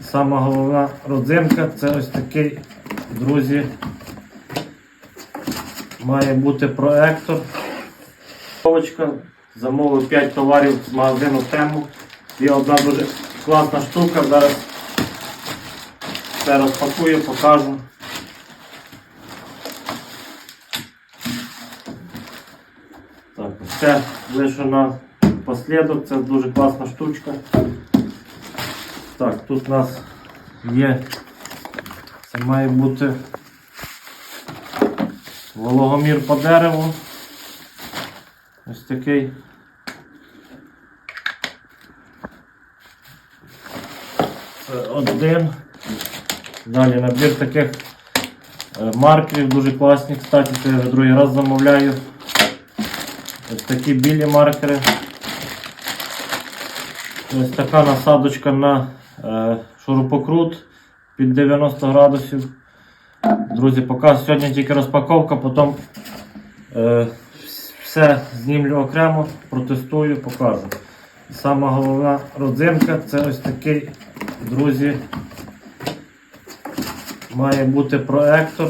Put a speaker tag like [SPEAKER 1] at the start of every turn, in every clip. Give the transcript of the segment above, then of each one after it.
[SPEAKER 1] Сама головна родзинка це ось такий, друзі, має бути проектор. Замовив 5 товарів з магазину Тему. Є одна дуже класна штука. Зараз все розпакую, покажу. Так, це лише на послідок, це дуже класна штучка. Так, тут у нас є, це має бути вологомір по дереву. Ось такий. Це один. Далі набір таких е, маркерів дуже класні, кстати, це я вже другий раз замовляю. Ось такі білі маркери. Ось така насадочка на шурупокрут під 90 градусів. Друзі, поки сьогодні тільки розпаковка, потім е, все знімлю окремо, протестую, покажу. Сама головна родзинка це ось такий, друзі, має бути проектор.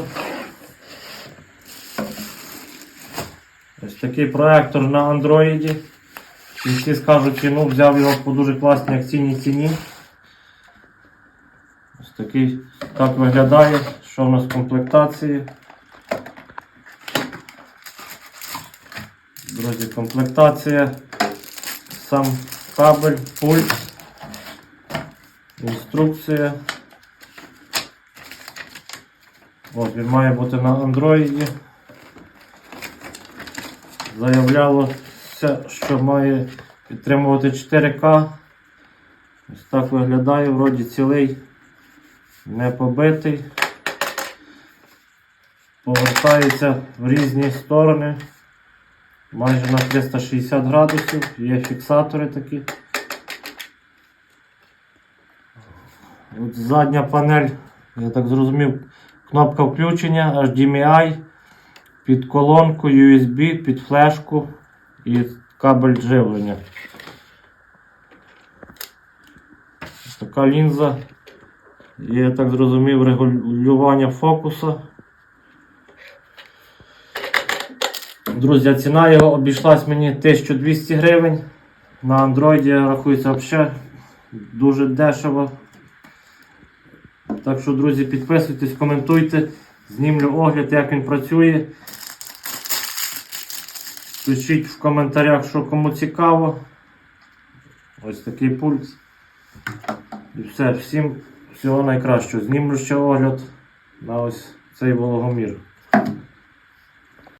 [SPEAKER 1] Ось такий проектор на андроїді. І всі скажуть, чи ну взяв його по дуже класній акційній ціні. Такий так виглядає, що в нас в комплектації. Друзі, комплектація, сам кабель, пульт, інструкція. От, він має бути на андроїді. Заявлялося, що має підтримувати 4К. Ось так виглядає, вроді цілий, не побитий. Повертається в різні сторони. Майже на 360 градусів. Є фіксатори такі. От задня панель, я так зрозумів, кнопка включення, HDMI, під колонку, USB, під флешку і кабель живлення. Така лінза. Є, я так зрозумів, регулювання фокуса. Друзі, ціна його обійшлась мені 1200 гривень. На андроїді рахується взагалі дуже дешево. Так що, друзі, підписуйтесь, коментуйте, знімлю огляд, як він працює. Пишіть в коментарях, що кому цікаво. Ось такий пульт. І все, всім всього найкращого. Знімлю ще огляд на ось цей вологомір.